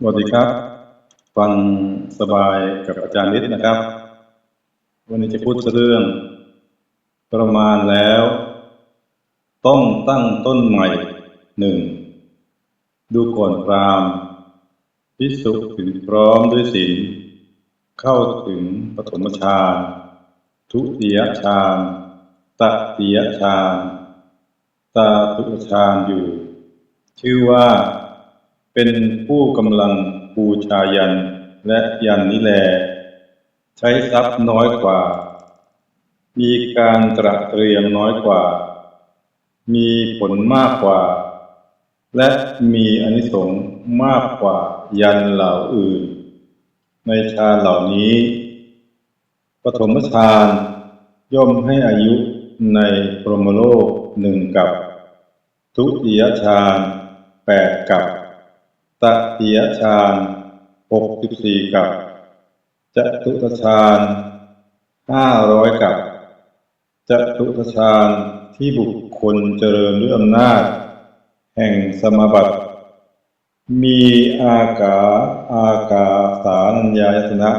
สวัสดีครับ ฟังสบายกับอาจารย์นิดนะครับ วันนี้จะพูดเรื่อง ประมาณแล้ว ต้องตั้งต้นใหม่หนึ่งดูก่อนพรามพิสุถึงพร้อมด้วยศีลเข้าถึงปฐมฌานทุติยฌานตติยฌานตาตุฌานอยู่ ชื่อว่า เป็นผู้กำลังบูชายันและยันนิแล ใช้ทรัพย์น้อยกว่า มีการตระเตรียมน้อยกว่า มีผลมากกว่า และมีอนิสงส์มากกว่ายันเหล่าอื่น ในฌาเหล่านี้ปฐมฌานย่อมให้อายุในพรหมโลกหนึ่งกับ ทุติยฌานแปดกับ ตติยฌานหกสิบสี่กับจตุตฌานห้าร้อยกับจตุตฌานที่บุคคลเจริญด้วยอำนาจ แห่งสมบัติ มีอากาอากาสานัญญายตนะ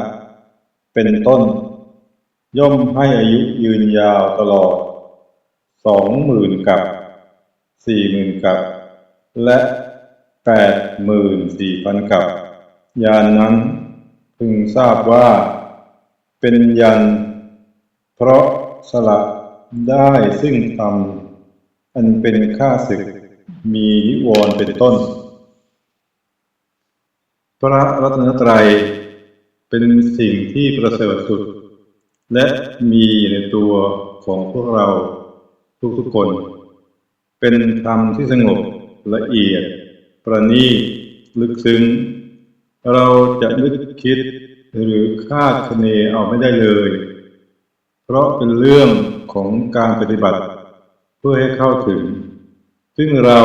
เป็นต้น ย่อมให้อายุยืนยาวตลอดสองหมื่นกับสี่หมื่นกับ และ แปดหมื่นสี่พันกับ ยานนั้นพึงทราบว่า เป็นยัน เพราะสละได้ซึ่งธรรมอันเป็นข้าศึกมีนิวรณ์เป็นต้น พระรัตนตรัยเป็นสิ่งที่ประเสริฐสุด และมีในตัวของพวกเราทุกๆคน เป็นธรรมที่สงบละเอียด ประณีตลึกซึ้ง เราจะนึกคิดหรือคาดคะเนเอาไม่ได้เลย เพราะเป็นเรื่องของการปฏิบัติ เพื่อให้เข้าถึง ซึ่งเรา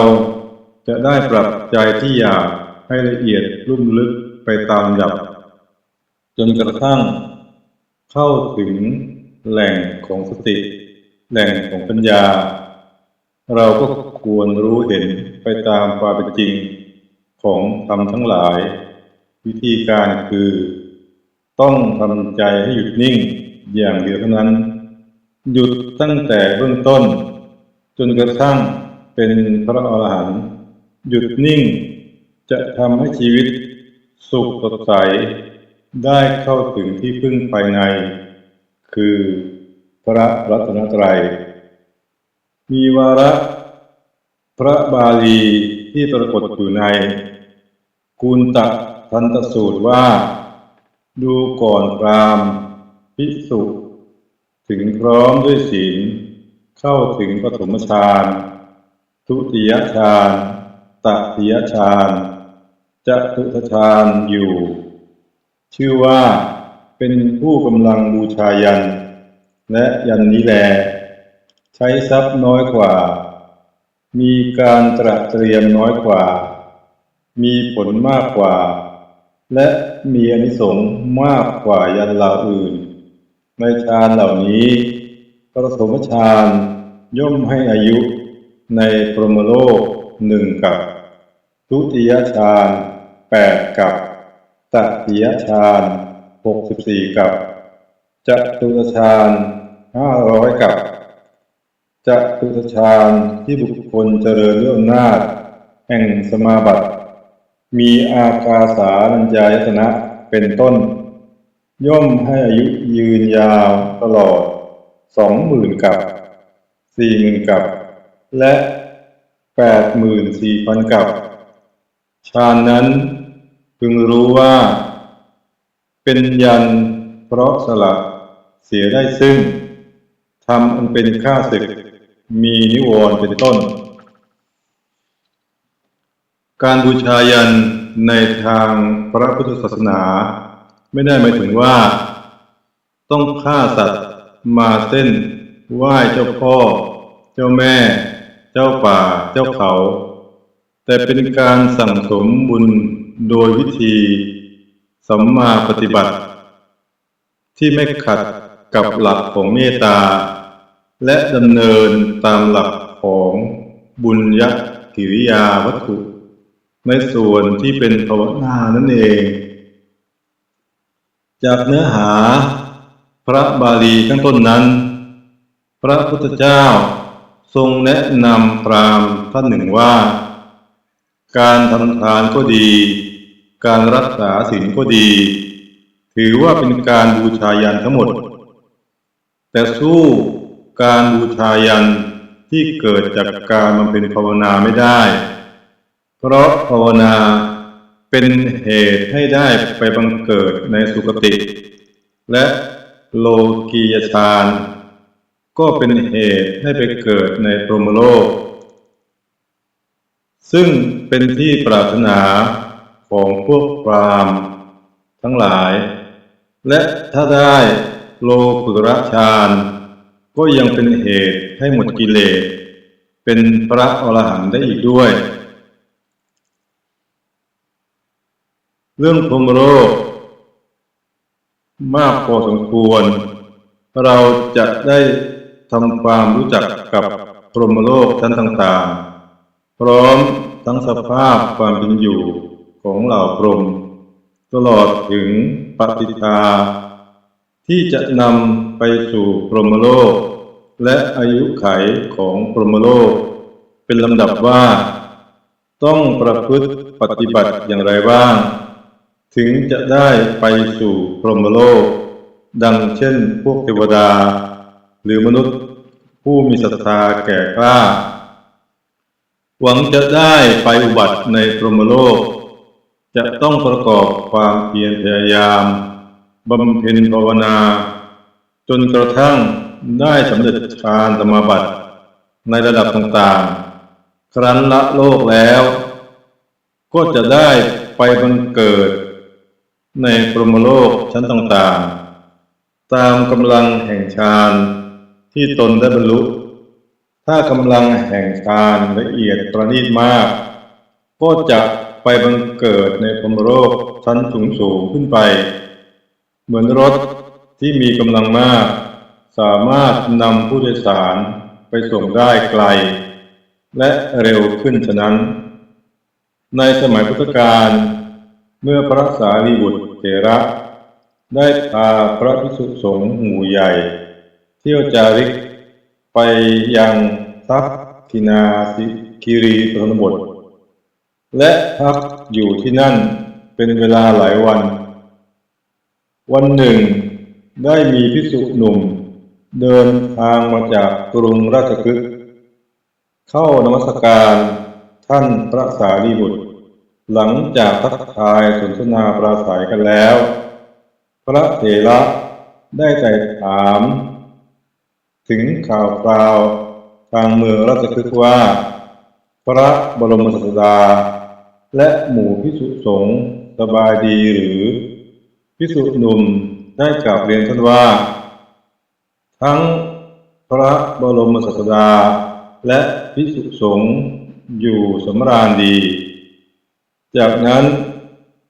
จะได้ปรับใจที่อยากให้ละเอียดลุ่มลึกไปตามลำดับ จนกระทั่งเข้าถึงแหล่งของสติ แหล่งของปัญญา เราก็ควรรู้เห็นไปตามความเป็นจริง ของธรรมทั้งหลาย วิธีการคือ ต้องทำใจให้หยุดนิ่งอย่างเดียวเท่านั้น หยุดตั้งแต่เบื้องต้น จนกระทั่งเป็นพระอรหันต์หยุดนิ่ง จะทำให้ชีวิต สุขสดใส ได้เข้าถึงที่พึ่งภายใน คือพระรัตนตรัย มีวาระพระบาลีที่ปรากฏอยู่ใน กุณตะทันตสูตรว่า ดูก่อนพรามภิกษุถึงพร้อมด้วยศีลเข้าถึงปฐมฌานทุติยฌานตติยฌานจะตุตฌานอยู่ ชื่อว่าเป็นผู้กำลังบูชายัน และยันนี้แล ใช้ทรัพย์น้อยกว่า มีการตระเตรียมน้อยกว่า มีผลมากกว่า และมีอนิสงส์มากกว่ายันเหล่าอื่น ในฌานเหล่านี้ปฐมฌานย่อมให้อายุในพรหมโลกหนึ่งกับ ทุติยฌานแปดกับตติยฌานหกสิบสี่กับจตุตฌานห้าร้อยกับจตุตฌานที่บุคคลเจริญด้วยอำนาจแห่งสมาบัติ มีอากาสานัญญายตนะเป็นต้น ย่อมให้อายุยืนยาวตลอดสองหมื่นกับสี่หมื่นกับ และแปดหมื่นสี่พันกับฌานนั้นพึงรู้ว่า เป็นยันเพราะสละเสียได้ซึ่งทำอันเป็นข้าศึก มีนิวรณ์เป็นต้น การบูชายันในทางพระพุทธศาสนา ไม่ได้หมายถึงว่า ต้องฆ่าสัตว์มาเส้นไหว้เจ้าพ่อ เจ้าแม่ เจ้าป่า เจ้าเขา แต่เป็นการสั่งสมบุญโดยวิธีสัมมาปฏิบัติ ที่ไม่ขัดกับหลักของเมตตา และดำเนินตามหลักของบุญยกิริยาวัตถุ ในส่วนที่เป็นภาวนานั่นเอง จากเนื้อหาพระบาลีข้างต้นนั้น พระพุทธเจ้าทรงแนะนำพรามณ์ท่านหนึ่งว่า การทำทานก็ดี การรักษาศีลก็ดี ถือว่าเป็นการบูชายันทั้งหมด แต่สู้การบูชายันที่เกิดจากการบำเพ็ญภาวนาไม่ได้ เพราะภาวนาเป็นเหตุให้ได้ไปบังเกิดในสุคติ และโลกียฌานก็เป็นเหตุให้ไปเกิดในพรหมโลก ซึ่งเป็นที่ปรารถนาของพวกพรามทั้งหลาย และถ้าได้โลกุตระฌานก็ยังเป็นเหตุให้หมดกิเลสเป็นพระอรหันต์ได้อีกด้วย เรื่องพรมโลกมากพอสมควร เราจะได้ทำความรู้จักกับพรหมโลกชั้นต่างๆ พร้อมทั้งสภาพความเป็นอยู่ของเหล่าพรหมตลอดถึงปฏิทา ที่จะนำไปสู่พรหมโลก และอายุไขของพรหมโลก เป็นลำดับว่า ต้องประพฤติปฏิบัติอย่างไรบ้าง ถึงจะได้ไปสู่พรหมโลก ดังเช่นพวกเทวดา หรือมนุษย์ผู้มีศรัทธาแก่กล้า หวังจะได้ไปอุบัติในพรหมโลก จะต้องประกอบความเพียรพยายามบำเพ็ญภาวนา จนกระทั่งได้สำเร็จฌานสมาบัติในระดับต่างๆ ครั้นละโลกแล้ว ก็จะได้ไปบังเกิด ในพรมโลกชั้นต่างๆ ตามกำลังแห่งฌานที่ตนได้บรรลุ ถ้ากำลังแห่งฌานละเอียดประณีตมาก ก็จะไปบังเกิดในพรมโลกชั้นสูงสูงๆขึ้นไป เหมือนรถที่มีกำลังมาก สามารถนำผู้โดยสารไปส่งได้ไกล และเร็วขึ้นฉะนั้น ในสมัยพุทธกาล เมื่อพระสารีบุตรเถระ ได้พาพระภิกษุสงฆ์หมู่ใหญ่ เที่ยวจาริกไปยังทักทินาสิกิรีชนบท และพักอยู่ที่นั่นเป็นเวลาหลายวัน วันหนึ่งได้มีภิกษุหนุ่ม เดินทางมาจากกรุงราชคฤห์เข้านมัสการท่านพระสารีบุตร หลังจากทักทายสนทนาปราศัยกันแล้ว พระเถระได้ไต่ถาม ถึงข่าวคราวทางเมืองราชคฤห์ว่า พระบรมศาสดา และหมู่พิสุสงฆ์สบายดีหรือ พิสุหนุ่มได้กล่าวเรียนท่านว่า ทั้งพระบรมศาสดา และพิสุสงฆ์อยู่สำราญดี จากนั้น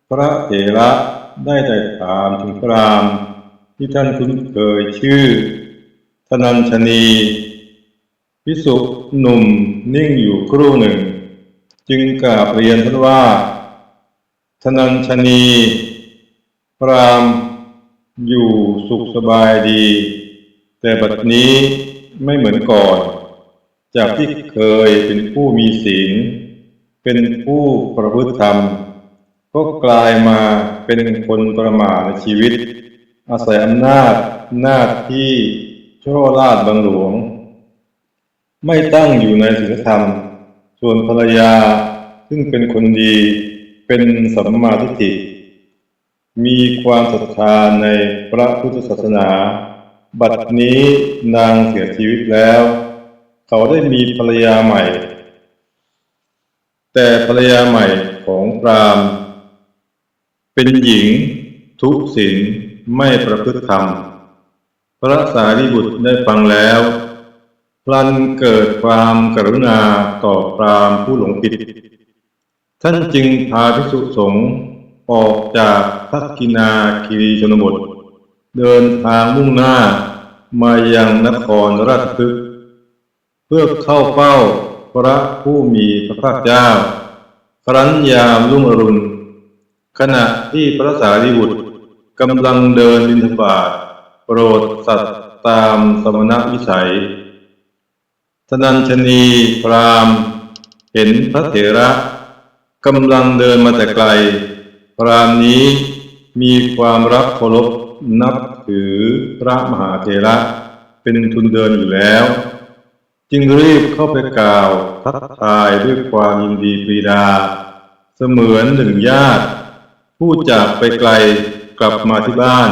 พระเถระได้ไต่ถามถึงพรามที่ท่านคุ้นเคยชื่อ ธนัญชนีพิสุหนุ่มนิ่งอยู่ครู่หนึ่ง จึงกราบเรียนท่านว่า ธนัญชนี พรามอยู่สุขสบายดี แต่บัดนี้ไม่เหมือนก่อน จากที่เคยเป็นผู้มีศีล เป็นผู้ประพฤติธรรม ก็กลายมาเป็นคนประมาทในชีวิต อาศัยอำนาจหน้าที่ช่อราดบังหลวง ไม่ตั้งอยู่ในศีลธรรม ส่วนภรรยาซึ่งเป็นคนดีเป็นสัมมาทิฏฐิมีความศรัทธาในพระพุทธศาสนา บัดนี้นางเสียชีวิตแล้ว เขาได้มีภรรยาใหม่ แต่ภรรยาใหม่ของพรามเป็นหญิงทุศีลไม่ประพฤติธรรม พระสารีบุตรได้ฟังแล้ว พลันเกิดความกรุณาต่อพรามผู้หลงผิด ท่านจึงพาภิกษุสงฆ์ออกจากทักกินาคีรีชนบท เดินทางมุ่งหน้ามายังนครราชคฤห์เพื่อเข้าเฝ้า พระผู้มีพระภาคเจ้า ครั้นยามรุ่งอรุณ ขณะที่พระสารีบุตรกำลังเดินบิณฑบาตโปรดสัตว์ตามสมณวิสัยธนัญชนีพรามเห็นพระเถระกำลังเดินมาแต่ไกล พรามนี้มีความรักเคารพนับถือพระมหาเถระ เป็นทุนเดินอยู่แล้ว จึงรีบเข้าไปกล่าวทักทายด้วยความยินดีปรีดา เสมือนหนึ่งญาติ ผู้จากไปไกลกลับมาที่บ้าน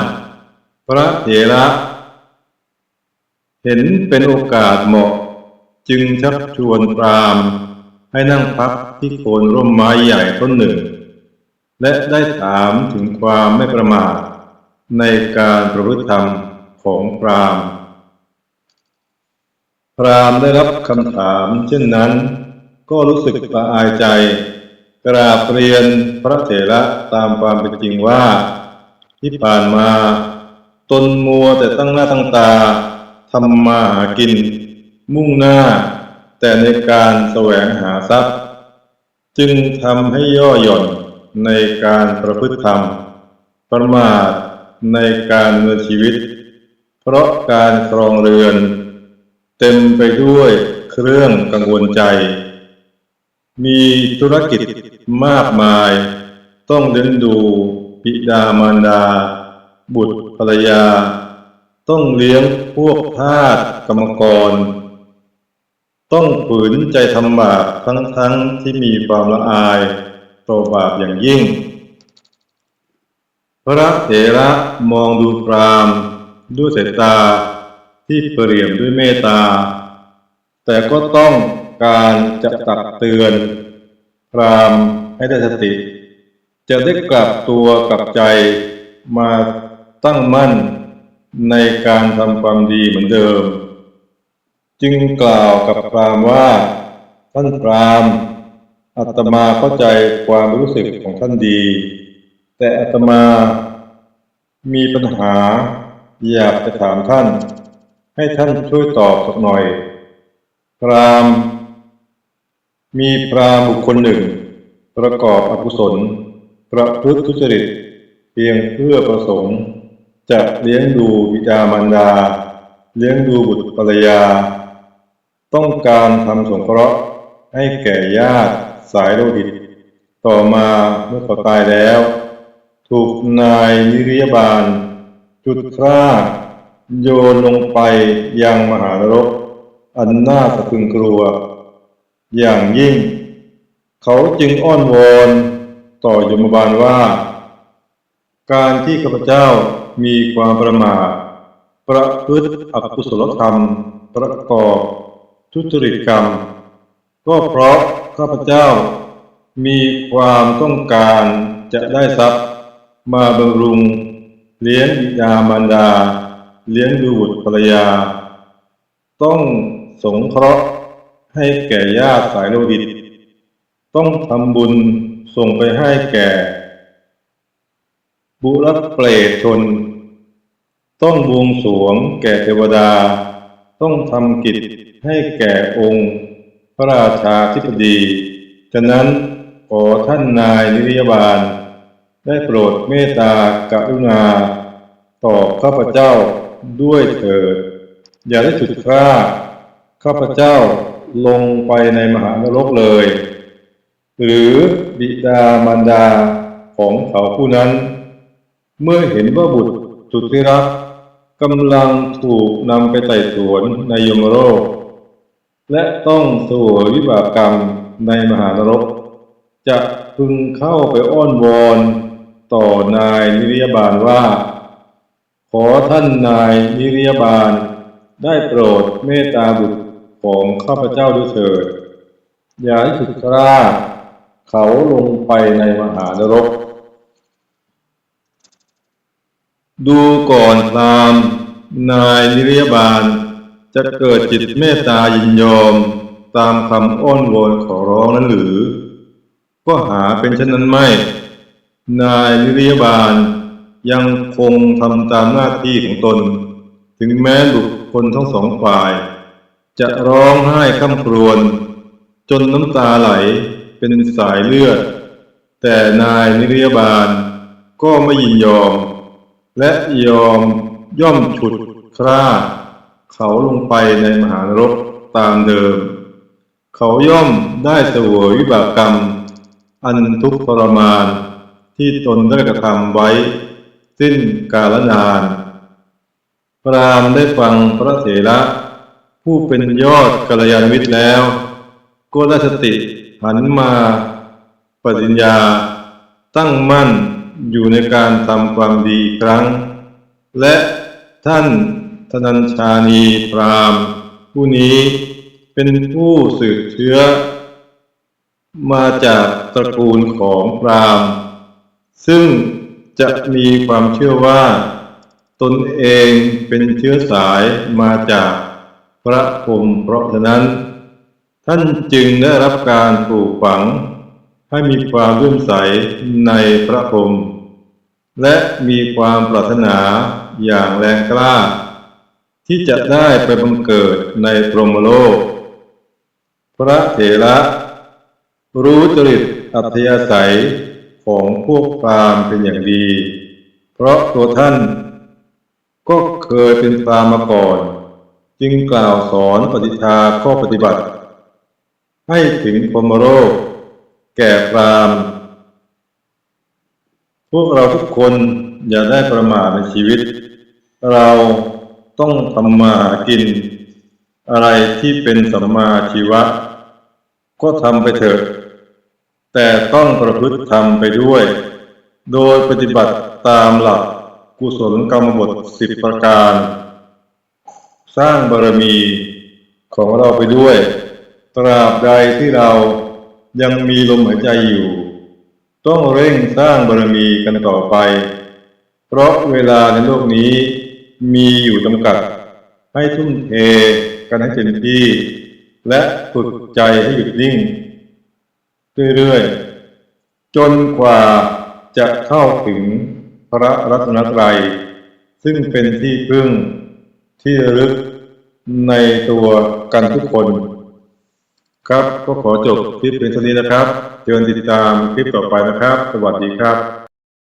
พระเถระเห็นเป็นโอกาสเหมาะ จึงชักชวนพรามให้นั่งพักที่โคนร่มไม้ใหญ่ต้นหนึ่ง และได้ถามถึงความไม่ประมาทในการประพฤติธรรมของพรามณ์ รามได้รับคำถามเช่นนั้น ก็รู้สึกละอายใจ กราบเรียนพระเถระตามความเป็นจริงว่า ที่ผ่านมา ตนมัวแต่ตั้งหน้าตั้งตาทำมาหากิน มุ่งหน้า แต่ในการแสวงหาทรัพย์ จึงทำให้ย่อหย่อนในการประพฤติธรรม ประมาทในการดำเนินชีวิต เพราะการครองเรือน เต็มไปด้วยเครื่องกังวลใจ มีธุรกิจมากมาย ต้องเลี้ยงดูบิดามารดา บุตรภรรยา ต้องเลี้ยงพวกทาสกรรมกร ต้องฝืนใจทำบาปทั้งๆที่มีความละอายต่อบาปอย่างยิ่ง พระเถระมองดูพรามด้วยสายตา ที่เปรียมด้วยเมตตา แต่ก็ต้องการจะตักเตือน พรามให้ได้สติ จะได้กลับตัวกลับใจมาตั้งมั่นในการทำความดีเหมือนเดิม จึงกล่าวกับพรามว่า ท่านพรามอาตมาเข้าใจความรู้สึกของท่านดี แต่อาตมามีปัญหาอยากจะถามท่าน ให้ท่านช่วยตอบสักหน่อย พรามมีพรามบุคคลหนึ่ง ประกอบอกุศล ประพฤติทุจริต เพียงเพื่อประสงค์จะเลี้ยงดูบิดามารดา เลี้ยงดูบุตรภรรยา ต้องการทำสงเคราะห์ให้แก่ญาติสายโลหิต ต่อมาเมื่อเขาตายแล้ว ถูกนายนิริยบาล จุดฆ่า โยนลงไปยังมหานรก อันน่าสะพึงกลัว อย่างยิ่ง เขาจึงอ้อนวอนต่อยมบาลว่า การที่ข้าพเจ้ามีความประมาทประพฤติอกุศลธรรม ประกอบทุจริตกรรม ก็เพราะข้าพเจ้ามีความต้องการจะได้ทรัพย์ มาบำรุงเลี้ยงบิดามารดา เลี้ยงดูบุตรภรรยา ต้องสงเคราะห์ให้แก่ญาติสายโลหิต ต้องทำบุญส่งไปให้แก่ บุรเปรตชน ต้องบวงสรวงแก่เทวดา ต้องทำกิจให้แก่องค์พระราชาธิปดี ฉะนั้นขอท่านนายนิริยบาล ได้โปรดเมตตากรุณาต่อข้าพเจ้า ด้วยเถิด อย่าได้ฉุดคร่าข้าพเจ้าลงไปในมหานรกเลย หรือบิดามารดาของเขาผู้นั้น เมื่อเห็นว่าบุตรสุดที่รักกำลังถูกนำไปไต่สวนในยมโลกและต้องสวยวิบากกรรมในมหานรก จะพึงเข้าไปอ้อนวอนต่อนายนิริยบาลว่า ขอท่านนายนิริยบาล ได้โปรดเมตตาบุตรของข้าพเจ้าด้วยเถิด อย่าให้ฉุดกล้าเขาลงไปในมหานรก ดูก่อนพรามนายนิริยบาล จะเกิดจิตเมตตายินยอมตามคำอ้อนวอนขอร้องนั้นหรือ ก็หาเป็นเช่นนั้นไม่ นายนิริยบาล ยังคงทำตามหน้าที่ของตน ถึงแม้บุคคลทั้งสองฝ่าย จะร้องไห้คร่ำครวญจนน้ำตาไหลเป็นสายเลือด แต่นายนิรยาบาลก็ไม่ยินยอม และยอมย่อมฉุดคร่า เขาลงไปในมหานรกตามเดิม เขาย่อมได้เสวยวิบากกรรม อันทุกข์ทรมานที่ตนได้กระทำไว้ สิ้นกาลนาน พระรามได้ฟังพระเถระผู้เป็นยอดกัลยาณมิตรแล้ว ก็ได้สติหันมาปฏิญญา ตั้งมั่นอยู่ในการทำความดีครั้ง และท่านธนัญชานีพรามผู้นี้เป็นผู้สืบเชื้อ มาจากตระกูลของพรามซึ่ง จะมีความเชื่อว่า ตนเองเป็นเชื้อสายมาจากพระพรหมเพราะฉะนั้น ท่านจึงได้รับการปลูกฝัง ให้มีความเลื่มใสในพระพรหมและมีความปรารถนาอย่างแรงกล้า ที่จะได้ไปบังเกิดในพรหมโลก พระเถระ รู้จริตอัธยาศัย ของพวกพรามเป็นอย่างดี เพราะตัวท่านก็เคยเป็นพรามมาก่อน จึงกล่าวสอนปฏิชาข้อปฏิบัติ ให้ถึงพรหมโลกแก่พรามพวกเราทุกคนอย่าได้ประมาทในชีวิต เราต้องทำมาหากิน อะไรที่เป็นสัมมาชีวะ ก็ทำไปเถอะ แต่ต้องประพฤติทำไปด้วย โดยปฏิบัติตามหลักกุศลกรรมบทสิบประการ สร้างบารมีของเราไปด้วย ตราบใดที่เรายังมีลมหายใจอยู่ ต้องเร่งสร้างบารมีกันต่อไป เพราะเวลาในโลกนี้มีอยู่จำกัด ให้ทุ่มเทกันให้เต็มที่ และฝึกใจให้หยุดนิ่ง เรื่อยๆ จนกว่าจะเข้าถึงพระรัตนตรัย ซึ่งเป็นที่พึ่งที่ระลึกในตัวกันทุกคน ครับก็ขอจบคลิปเป็นเท่านี้นะครับ เชิญติดตามคลิปต่อไปนะครับ สวัสดีครับ